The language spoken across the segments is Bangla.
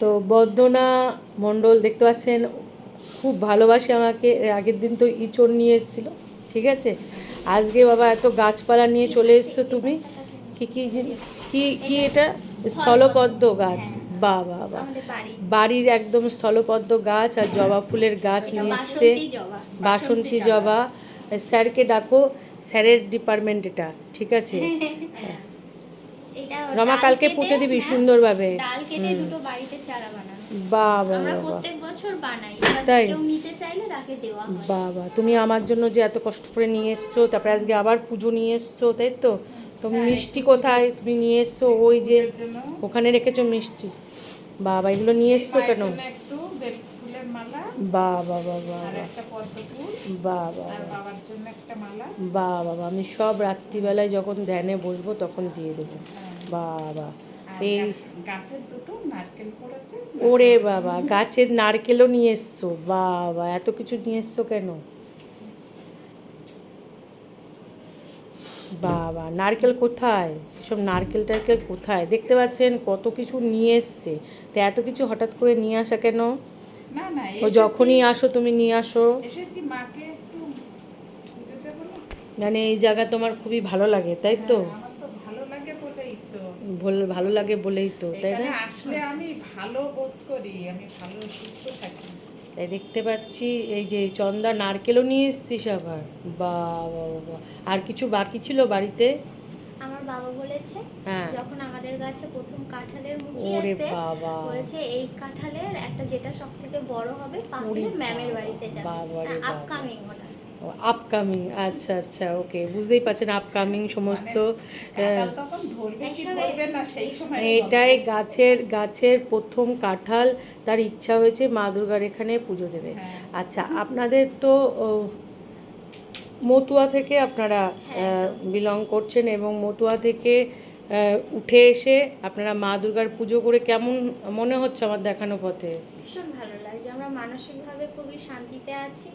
তো বর্ধনা মণ্ডল দেখতে পাচ্ছেন খুব ভালোবাসে আমাকে। আগের দিন তো ইঁচড় নিয়ে এসেছিল ঠিক আছে? আজকে বাবা এত গাছপালা নিয়ে চলে এসছো তুমি। কি কি জিনিস কি কি এটা? স্থলপদ্ম গাছ। বা বা বা বাড়ির একদম স্থলপদ্ম গাছ আর জবা ফুলের গাছ নিয়ে এসছে। বাসন্তী জবা। স্যারকে ডাকো স্যারের ডিপার্টমেন্ট এটা ঠিক আছে? রমা কালকে পুঁতে দিবি সুন্দরভাবে। চারা বানানো। বাবা আমরা প্রত্যেক বছর বানাই তাই? কেউ নিতে চাইলে তাকে দেওয়া হয়। বাবা তুমি আমার জন্য যে এত কষ্ট করে নিয়ে এসছো তারপরে আজকে আবার পুজো নিয়ে এসছো তাই তো? তুমি মিষ্টি কোথায় তুমি নিয়ে এসছো? ওই যে ওখানে রেখেছো মিষ্টি। বাবা এগুলো নিয়ে এসছো কেন? বাবা বাবা বাবা। আর বাবার জন্য একটা মালা। বাবা বাবা আমি সব রাত্রিবেলায় যখন ধ্যানে বসবো তখন দিয়ে দেবো। বাবা। আর এই গাছের দুটো নারকেল পড়েছে ওরে বাবা গাছের নারকেলও নিয়ে এসছো? বাবা এত কিছু নিয়ে এসছো কেন? বাবা নারকেল কোথায়? সেসব নারকেল টারকেল কোথায়? দেখতে পাচ্ছেন কত কিছু নিয়ে এসছে। তো এত কিছু হঠাৎ করে নিয়ে আসা কেন? না না ও যখনই আসো তুমি নিয়ে আসো। এসেছি মাকে একটু মানে এই জায়গা তোমার খুবই ভালো লাগে তাই তো হ্যাঁ, আমার তো ভালো লাগে বলেই তো ভল- লাগে বলেই তো তাই না? আসলে আমি ভালো বোধ করি আমি ভালো সুস্থ থাকি। তাই দেখতে পাচ্ছি এই যে চন্দা নারকেলও নিয়ে এসছিস আবার। বাবা বাবা আর কিছু বাকি ছিল বাড়িতে? আমার বাবা বলেছে হ্যাঁ। যখন আমাদের গাছে প্রথম কাঁঠালের মুচি আসে বাবা। বলেছে এই কাঁঠালের একটা যেটা সব থেকে বড় হবে পাকলে ম্যামের বাড়িতে যাবে। আপকামিং ওটা। আপকামিং আচ্ছা আচ্ছা ওকে বুঝতেই পারছেন আপকামিং সমস্ত কাঁঠাল তখন ধরবে কি একসঙ্গে- ধরবে না সেই সময় মানে এটাই গাছের গাছের প্রথম কাঁঠাল তার ইচ্ছা হয়েছে মা দুর্গার এখানে পুজো দেবে। হ্যাঁ। আচ্ছা আপনাদের তো মতুয়া থেকে আপনারা হ্যাঁ, বিলং করছেন এবং মতুয়া থেকে উঠে এসে আপনারা মা দুর্গার পুজো করে কেমন মনে হচ্ছে আমার দেখানো পথে? ভীষণ ভালো লাগছে আমরা মানসিকভাবে খুবই শান্তিতে আছি।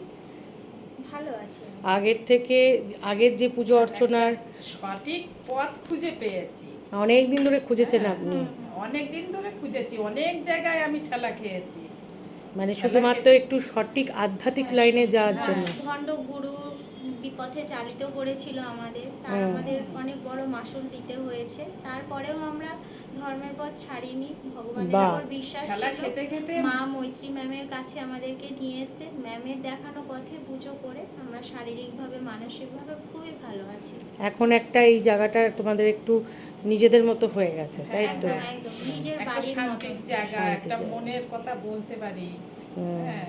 ভালো আছি আগের থেকে আগের যে পুজো অর্চনার সঠিক পথ খুঁজে পেয়েছি। অনেক দিন ধরে খুঁজেছেন আপনি? অনেক দিন ধরে খুঁজেছি। অনেক জায়গায় আমি ঠেলা খেয়েছি। মানে শুধুমাত্র একটু সঠিক আধ্যাত্মিক লাইনে যাওয়ার জন্য। ভণ্ড গুরু বিপথে চালিত করেছিল আমাদের। তার আমাদের অনেক বড় মাসুল দিতে হয়েছে। তারপরেও আমরা ধর্মের পথ ছাড়িনি। ভগবানের উপর বিশ্বাস ছিল। খেতে খেতে মা মৈত্রী ম্যামের কাছে আমাদেরকে নিয়ে এসে ম্যামের দেখানো পথে পুজো করে আমরা শারীরিকভাবে মানসিকভাবে খুবই ভালো আছি। এখন একটা এই জায়গাটা তোমাদের একটু নিজেদের মতো হয়ে গেছে তাই তো? নিজের একটা বাড়ির শান্তির জায়গা একটা মনের কথা বলতে পারি। হ্যাঁ।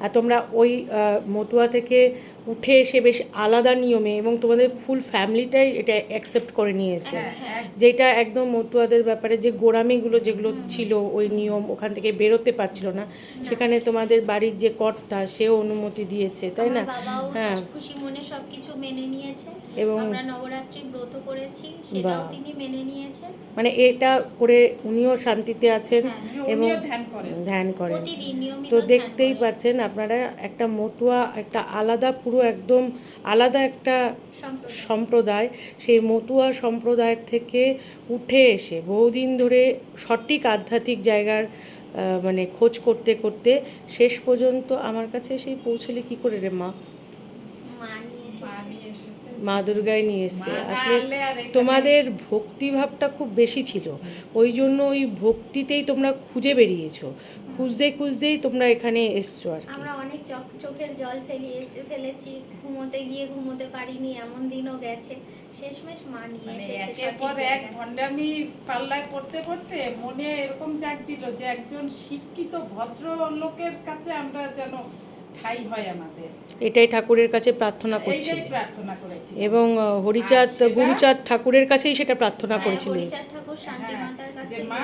আর তোমরা ওই আহ, মতুয়া থেকে উঠে এসে বেশ আলাদা নিয়মে এবং তোমাদের ফুল ফ্যামিলিটাই এটা অ্যাকসেপ্ট করে নিয়েছে। হ্যাঁ, হ্যাঁ। যেটা একদম মতুয়াদের ব্যাপারে যে গোড়ামিগুলো যেগুলো ছিল ওই নিয়ম ওখান থেকে বেরোতে পারছিল না। সেখানে তোমাদের বাড়ির যে কর্তা সেও অনুমতি দিয়েছে তাই না? হ্যাঁ। খুশি মনে সবকিছু মেনে নিয়েছে। এবং- আমরা নবরাত্রি ব্রত করেছি সেটাও তিনি মেনে নিয়েছেন মানে এটা করে উনিও শান্তিতে আছেন হ্যাঁ, এবং ধ্যান করেন। ধ্যান করেন। প্রতিদিন নিয়মিত তো দেখতেই পাচ্ছেন আপনারা একটা মতুয়া একটা আলাদা পুরো একদম আলাদা একটা সম্প্রদায়। সম্প্রদায়। সেই মতুয়া সম্প্রদায়ের থেকে উঠে এসে বহুদিন ধরে সঠিক আধ্যাত্মিক জায়গার মানে খোঁজ করতে করতে শেষ পর্যন্ত আমার কাছে সেই পৌঁছলে কি করে রে মা? মা নিয়ে মা দুর্গায় নিয়ে এসছে। আসলে তোমাদের ভক্তিভাবটা খুব বেশি ছিল। ওই জন্য ওই ভক্তিতেই তোমরা খুঁজে বেরিয়েছো। খুঁজতে খুঁজতেই তোমরা এখানে এসছো আর কি। আমরা অনেক চোখ- চোখের জল ফেলিয়েছি ফেলেছি। ঘুমোতে গিয়ে ঘুমোতে পারিনি এমন দিনও গেছে। শেষমেশ মা নিয়ে মানে এসেছে একের সঠিক পর এক। ভণ্ডামি পাল্লায় পড়তে পড়তে মনে এরকম জাগছিল যে একজন শিক্ষিত ভদ্র লোকের কাছে আমরা যেন ঠাই হয় আমাদের। এটাই ঠাকুরের কাছে প্রার্থনা করছিলে প্রার্থনা করেছি। এবং হরিচাঁদ গুরুচাঁদ ঠাকুরের কাছেই সেটা প্রার্থনা হ্যাঁ, করেছিলে হরিচাঁদ ঠাকুর শান্তি হ্যাঁ, যে মা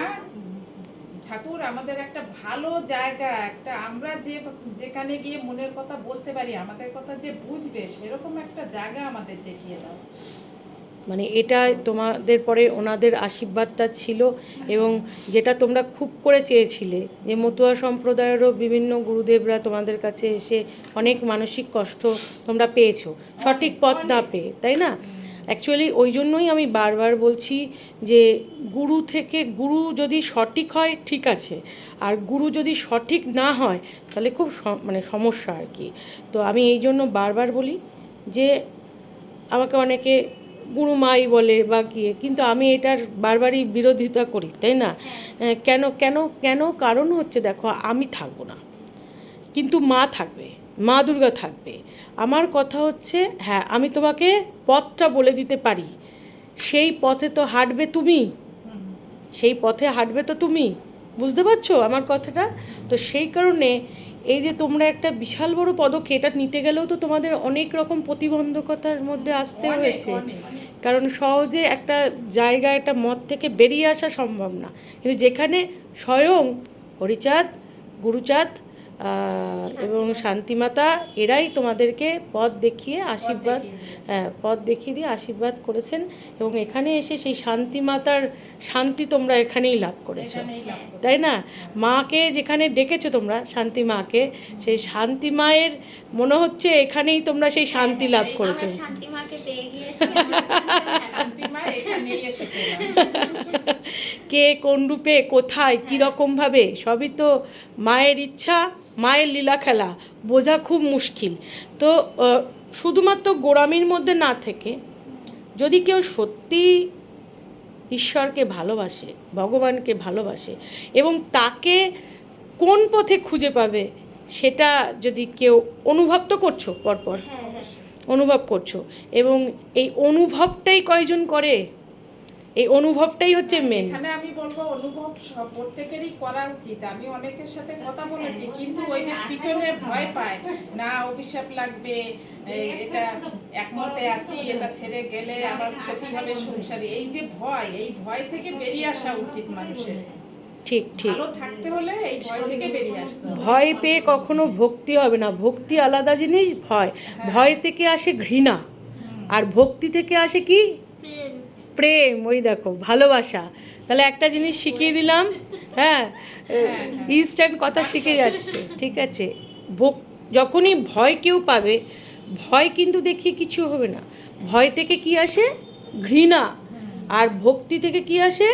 ঠাকুর আমাদের একটা ভালো জায়গা একটা আমরা যে যেখানে গিয়ে মনের কথা বলতে পারি আমাদের কথা যে বুঝবে সেরকম একটা জায়গা আমাদের দেখিয়ে দাও। মানে এটা তোমাদের পরে ওনাদের আশীর্বাদটা ছিল এবং যেটা তোমরা খুব করে চেয়েছিলে যে মতুয়া সম্প্রদায়েরও বিভিন্ন গুরুদেবরা তোমাদের কাছে এসে অনেক মানসিক কষ্ট তোমরা পেয়েছ। সঠিক পথ না পেয়ে, তাই না? অ্যাকচুয়ালি ওই জন্যই আমি বারবার বলছি যে গুরু থেকে, গুরু যদি সঠিক হয়, ঠিক আছে। আর গুরু যদি সঠিক না হয়, তাহলে খুব মানে সমস্যা আর কি। তো আমি এই জন্য বারবার বলি যে আমাকে অনেকে গুরু মাই বলে বা কি কিন্তু আমি এটার বারবারই বিরোধিতা করি তাই না? কেন কেন কেন কারণ হচ্ছে দেখো আমি থাকব না। কিন্তু মা থাকবে মা দুর্গা থাকবে। আমার কথা হচ্ছে হ্যাঁ আমি তোমাকে পথটা বলে দিতে পারি। সেই পথে তো হাঁটবে তুমি। সেই পথে হাঁটবে তো তুমি। বুঝতে পারছ আমার কথাটা? তো সেই কারণে এই যে তোমরা একটা বিশাল বড় পদক্ষেপ এটা নিতে গেলেও তো তোমাদের অনেক রকম প্রতিবন্ধকতার মধ্যে আসতে হয়েছে। কারণ সহজে একটা জায়গা একটা মত থেকে বেরিয়ে আসা সম্ভব না। কিন্তু যেখানে স্বয়ং হরিচাঁদ গুরুচাঁদ এবং শান্তিমাতা এরাই তোমাদেরকে পথ দেখিয়ে আশীর্বাদ হ্যাঁ পথ দেখিয়ে দিয়ে আশীর্বাদ করেছেন এবং এখানে এসে সেই শান্তিমাতার শান্তি তোমরা এখানেই লাভ করেছ। তাই না? মাকে যেখানে ডেকেছো তোমরা শান্তি মাকে সেই শান্তি মায়ের মনে হচ্ছে এখানেই তোমরা সেই শান্তি লাভ করেছ। কে কোন রূপে কোথায় কীরকমভাবে সবই তো মায়ের ইচ্ছা। মায়ের লীলা খেলা বোঝা খুব মুশকিল। তো শুধুমাত্র গোড়ামির মধ্যে না থেকে যদি কেউ সত্যি ঈশ্বরকে ভালোবাসে ভগবানকে ভালোবাসে এবং তাকে কোন পথে খুঁজে পাবে সেটা যদি কেউ অনুভব তো করছ পরপর? হ্যাঁ হ্যাঁ। অনুভব করছ এবং এই অনুভবটাই কয়জন করে? এই অনুভবটাই হচ্ছে মেন এখানে আমি বলব অনুভব প্রত্যেকেরই করা উচিত। আমি অনেকের সাথে কথা বলেছি কিন্তু ওই যে পিছনে ভয় পায় না অভিশাপ লাগবে এটা একমতে আছি এটা ছেড়ে গেলে আবার ক্ষতি হবে সংসারে। এই যে ভয় এই ভয় থেকে বেরিয়ে আসা উচিত মানুষের। ঠিক ঠিক। থাকতে হলে এই ভয় থেকে বেরিয়ে আসতে ভয় পেয়ে কখনো ভক্তি হবে না। ভক্তি আলাদা জিনিস ভয়। ভয় থেকে আসে ঘৃণা। আর ভক্তি থেকে আসে কি? প্রেম ওই দেখো ভালোবাসা। তাহলে একটা জিনিস শিখিয়ে দিলাম হ্যাঁ ইনস্ট্যান্ট কথা শিখে যাচ্ছে ঠিক আছে। ভোগ যখনই ভয় কেউ পাবে ভয় কিন্তু দেখিয়ে কিছু হবে না। ভয় থেকে কি আসে? ঘৃণা। আর ভক্তি থেকে কি আসে?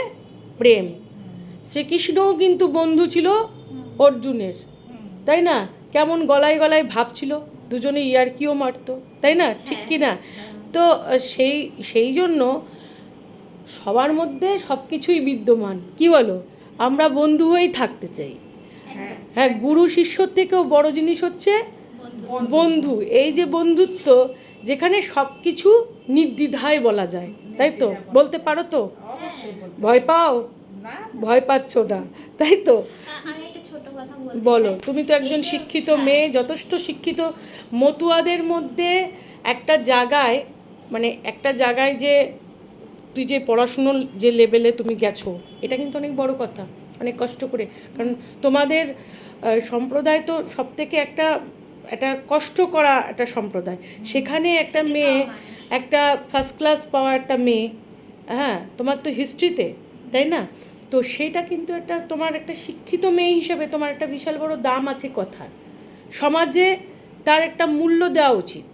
প্রেম। শ্রীকৃষ্ণও কিন্তু বন্ধু ছিল অর্জুনের তাই না? কেমন গলায় গলায় ভাবছিল দুজনে ইয়ারকিও মারতো তাই না? ঠিক কি না তো সেই সেই জন্য সবার মধ্যে সব কিছুই বিদ্যমান। কি বলো? আমরা বন্ধু হয়েই থাকতে চাই। হ্যাঁ। হ্যাঁ গুরু শিষ্যর থেকেও বড় জিনিস হচ্ছে বন্ধু। বন্ধু। এই যে বন্ধুত্ব যেখানে সব কিছু নির্দ্বিধায় বলা যায় তাই তো? বলতে পারো তো? ভয় পাও? ভয় পাচ্ছ না তাই তো? আ- আমি একটা ছোট কথা বলতে বলো তুমি তো একজন শিক্ষিত হ্যাঁ, মেয়ে যথেষ্ট শিক্ষিত। মতুয়াদের মধ্যে একটা জায়গায় মানে একটা জায়গায় যে তুই যে পড়াশুনোর যে লেভেলে তুমি গেছো, এটা কিন্তু অনেক বড় কথা, অনেক কষ্ট করে। কারণ তোমাদের সম্প্রদায় তো সব থেকে একটা একটা কষ্ট করা একটা সম্প্রদায়। সেখানে একটা মেয়ে, একটা ফার্স্ট ক্লাস পাওয়া একটা মেয়ে হ্যাঁ তোমার তো হিস্ট্রিতে তাই না? তো সেটা কিন্তু একটা তোমার একটা শিক্ষিত মেয়ে হিসেবে তোমার একটা বিশাল বড় দাম আছে কথার। সমাজে তার একটা মূল্য দেওয়া উচিত।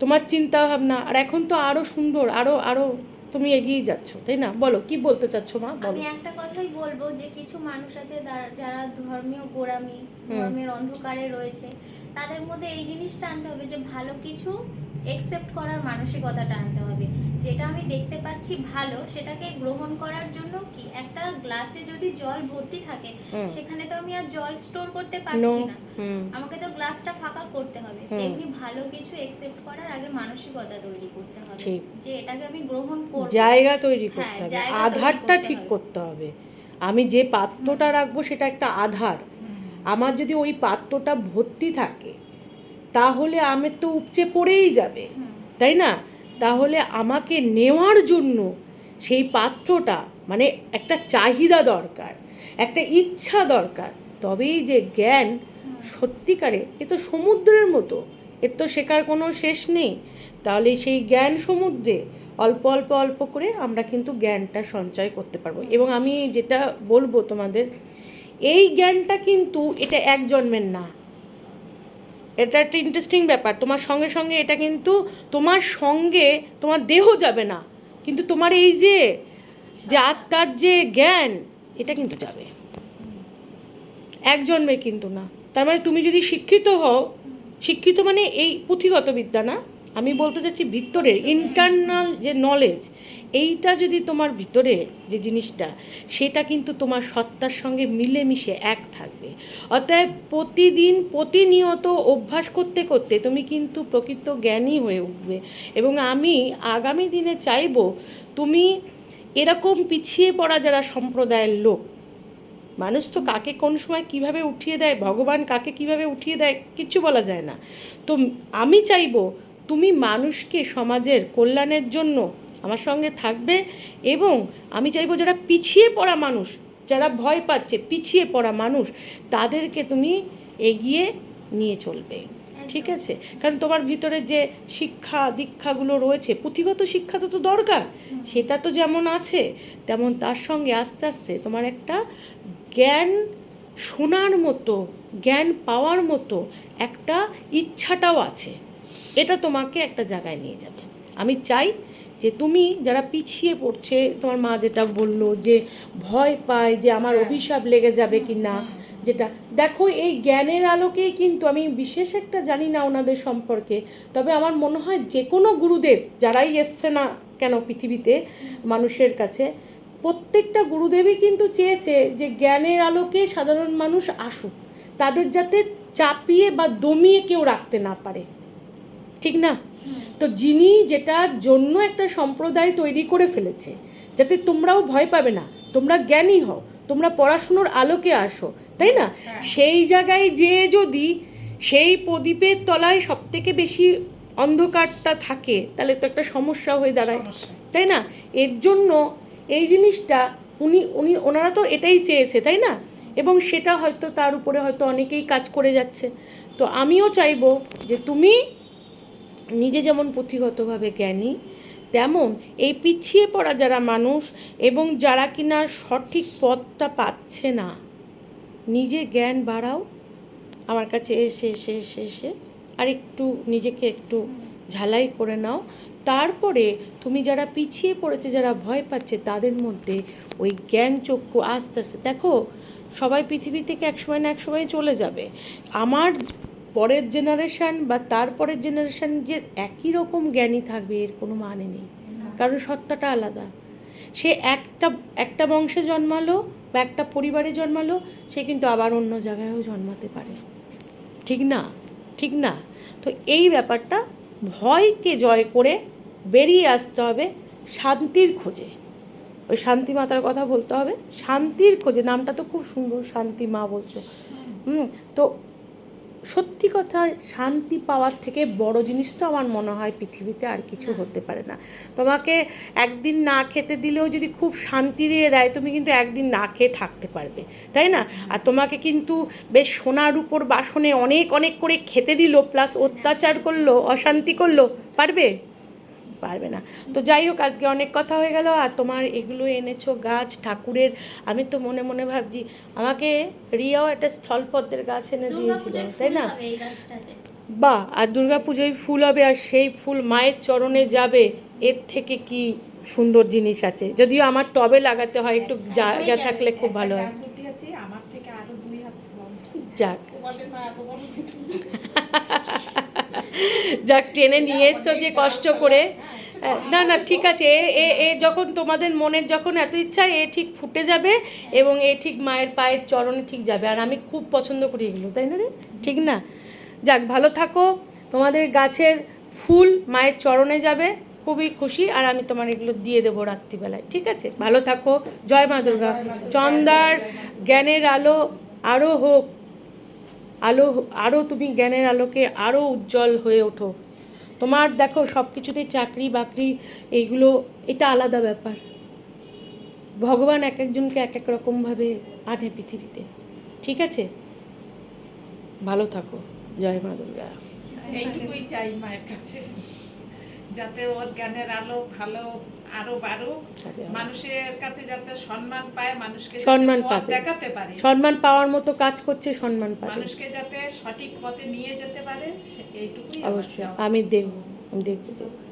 তোমার চিন্তা ভাবনা, আর এখন তো আরও সুন্দর আরও আরও তুমি এগিয়ে যাচ্ছ তাই না? বলো কি বলতে চাচ্ছ মা? বলো। আমি একটা কথাই বলব যে কিছু মানুষ আছে যারা- যারা ধর্মীয় গোড়ামি ধর্মের অন্ধকারে রয়েছে তাদের মধ্যে এই জিনিসটা আনতে হবে যে ভালো কিছু একসেপ্ট করার মানসিকতাটা আনতে হবে। যেটা আমি দেখতে পাচ্ছি ভালো সেটাকে গ্রহণ করার জন্য কি? একটা গ্লাসে যদি জল ভর্তি থাকে সেখানে তো আমি আর জল স্টোর করতে পারছি না। আমাকে তো গ্লাসটা ফাঁকা করতে হবে। তেমনি ভালো কিছু একসেপ্ট করার আগে মানসিকতা তৈরি করতে হবে। যে এটাকে আমি গ্রহণ করব। জায়গা তৈরি হ্যাঁ, করতে হবে। আধারটা ঠিক করতে হবে। আমি যে পাত্রটা রাখব সেটা একটা আধার। আমার যদি ওই পাত্রটা ভর্তি থাকে তাহলে আমি তো উপচে পড়েই যাবে। তাই না? তাহলে আমাকে নেওয়ার জন্য সেই পাত্রটা মানে একটা চাহিদা দরকার একটা ইচ্ছা দরকার। তবেই যে জ্ঞান সত্যিকারে এ তো সমুদ্রের মতো এর তো শেখার কোনো শেষ নেই। তাহলে সেই জ্ঞান সমুদ্রে অল্প অল্প অল্প করে আমরা কিন্তু জ্ঞানটা সঞ্চয় করতে পারব। এবং আমি যেটা বলব তোমাদের এই জ্ঞানটা কিন্তু এটা এক জন্মের না। এটা একটা ইন্টারেস্টিং ব্যাপার। তোমার সঙ্গে সঙ্গে এটা কিন্তু তোমার সঙ্গে তোমার দেহ যাবে না। কিন্তু তোমার এই যে যে আত্মার যে জ্ঞান, এটা কিন্তু যাবে। এক জন্মে কিন্তু না। তার মানে তুমি যদি শিক্ষিত হও, শিক্ষিত মানে এই পুঁথিগত বিদ্যা না। আমি বলতে চাচ্ছি ভিতরের ইন্টারনাল যে নলেজ এইটা যদি তোমার ভিতরে যে জিনিসটা, সেটা কিন্তু তোমার সত্তার সঙ্গে মিলেমিশে এক থাকবে। অতএব প্রতিদিন প্রতিনিয়ত অভ্যাস করতে করতে তুমি কিন্তু প্রকৃত জ্ঞানী হয়ে উঠবে। এবং আমি আগামী দিনে চাইব তুমি এরকম পিছিয়ে পড়া যারা সম্প্রদায়ের লোক, মানুষ তো কাকে কোন সময় কীভাবে উঠিয়ে দেয়, ভগবান কাকে কীভাবে উঠিয়ে দেয়, কিচ্ছু বলা যায় না। তো আমি চাইব তুমি মানুষকে সমাজের কল্যাণের জন্য আমার সঙ্গে থাকবে এবং আমি চাইব যারা পিছিয়ে পড়া মানুষ যারা ভয় পাচ্ছে পিছিয়ে পড়া মানুষ তাদেরকে তুমি এগিয়ে নিয়ে চলবে। ঠিক আছে? কারণ তোমার ভিতরে যে শিক্ষা দীক্ষাগুলো রয়েছে পুঁথিগত শিক্ষা তো তো দরকার। সেটা তো যেমন আছে তেমন তার সঙ্গে আস্তে আস্তে তোমার একটা জ্ঞান শোনার মতো জ্ঞান পাওয়ার মতো একটা ইচ্ছাটাও আছে। এটা তোমাকে একটা জায়গায় নিয়ে যাবে। আমি চাই যে তুমি যারা পিছিয়ে পড়ছে তোমার মা যেটা বলল যে ভয় পায় যে আমার অভিশাপ লেগে যাবে কি না যেটা দেখো এই জ্ঞানের আলোকেই কিন্তু আমি বিশেষ একটা জানি না ওনাদের সম্পর্কে তবে আমার মনে হয় যে কোনো গুরুদেব যারাই এসছে না কেন পৃথিবীতে মানুষের কাছে প্রত্যেকটা গুরুদেবই কিন্তু চেয়েছে যে জ্ঞানের আলোকে সাধারণ মানুষ আসুক তাদের যাতে চাপিয়ে বা দমিয়ে কেউ রাখতে না পারে। ঠিক না? তো যিনি যেটার জন্য একটা সম্প্রদায় তৈরি করে ফেলেছে যাতে তোমরাও ভয় পাবে না তোমরা জ্ঞানী হও তোমরা পড়াশুনোর আলোকে আসো তাই না? সেই জায়গায় যে যদি সেই প্রদীপের তলায় সব থেকে বেশি অন্ধকারটা থাকে তাহলে তো একটা সমস্যা হয়ে দাঁড়ায় তাই না? এর জন্য এই জিনিসটা উনি উনি ওনারা তো এটাই চেয়েছে তাই না? এবং সেটা হয়তো তার উপরে হয়তো অনেকেই কাজ করে যাচ্ছে। তো আমিও চাইব যে তুমি নিজে যেমন পুঁথিগতভাবে জ্ঞানী, তেমন এই পিছিয়ে পড়া যারা মানুষ এবং যারা কিনা সঠিক পথটা পাচ্ছে না, নিজে জ্ঞান বাড়াও। আমার কাছে এসে এসে এসে এসে আর একটু নিজেকে একটু ঝালাই করে নাও। তারপরে তুমি যারা পিছিয়ে পড়েছে, যারা ভয় পাচ্ছে, তাদের মধ্যে ওই জ্ঞান চক্ষু আস্তে আস্তে, দেখো, সবাই পৃথিবী থেকে একসময় না এক সময় চলে যাবে। আমার পরের জেনারেশান বা তারপরের জেনারেশান যে একই রকম জ্ঞানী থাকবে, এর কোনো মানে নেই। কারণ সত্তাটা আলাদা। সে একটা একটা বংশে জন্মালো বা একটা পরিবারে জন্মালো, সে কিন্তু আবার অন্য জায়গায়ও জন্মাতে পারে। ঠিক না? ঠিক না? তো এই ব্যাপারটা ভয়কে জয় করে বেরিয়ে আসতে হবে শান্তির খোঁজে। ওই শান্তি মাতার কথা বলতে হবে। শান্তির খোঁজে, নামটা তো খুব সুন্দর, শান্তি মা বলছো। হুম, তো সত্যি কথা, শান্তি পাওয়ার থেকে বড় জিনিস তো আমার মনে হয় পৃথিবীতে আর কিছু হতে পারে না। তোমাকে একদিন না খেতে দিলেও যদি খুব শান্তি দিয়ে দেয়, তুমি কিন্তু একদিন না খেয়ে থাকতে পারবে, তাই না? আর তোমাকে কিন্তু বেশ সোনার উপর বাসনে অনেক অনেক করে খেতে দিল প্লাস অত্যাচার করল, অশান্তি করল, পারবে? পারবে না। তো যাই হোক আজকে অনেক কথা হয়ে গেল আর তোমার এগুলো এনেছো গাছ ঠাকুরের। আমি তো মনে মনে ভাবছি আমাকে রিয়াও একটা স্থলপদ্মের গাছ এনে দিয়েছিল তাই না? বা আর দুর্গাপুজোয় ফুল হবে আর সেই ফুল মায়ের চরণে যাবে এর থেকে কি সুন্দর জিনিস আছে? যদিও আমার টবে লাগাতে হয় একটু জায়গা থাকলে খুব ভালো হয়। যাক। যাক, টেনে নিয়ে এসছো যে কষ্ট করে। না না, ঠিক আছে, এ এ যখন তোমাদের মনের যখন এত ইচ্ছা, এ ঠিক ফুটে যাবে এবং এ ঠিক মায়ের পায়ের চরণে ঠিক যাবে। আর আমি খুব পছন্দ করি এগুলো, তাই না রে? ঠিক না? যাক, ভালো থাকো। তোমাদের গাছের ফুল মায়ের চরণে যাবে, খুবই খুশি। আর আমি তোমার এগুলো দিয়ে দেবো রাত্রিবেলায়, ঠিক আছে? ভালো থাকো। জয় মা দুর্গা। চন্দার জ্ঞানের আলো আরও হোক। আলো আরও তুমি জ্ঞানের আলোকে আরও উজ্জ্বল হয়ে ওঠো। তোমার দেখো সব কিছুতেই চাকরি, বাকরি, এইগুলো, এটা আলাদা ব্যাপার। ভগবান এক একজনকে এক এক রকমভাবে আনে পৃথিবীতে। ঠিক আছে? ভালো থাকো। জয় মা দুর্গা। এইটুকুই চাই মায়ের কাছে। যাতে ওর জ্ঞানের আলো ভালো আরও বাড়ুক। মানুষের কাছে যাতে সম্মান পায় মানুষকে সম্মান পাবে। দেখাতে পারে। সম্মান পাওয়ার মতো কাজ করছে সম্মান পাবে। মানুষকে যাতে সঠিক পথে নিয়ে যেতে পারে এইটুকুই অবশ্যই। আমি দেখব দেখব দেখব।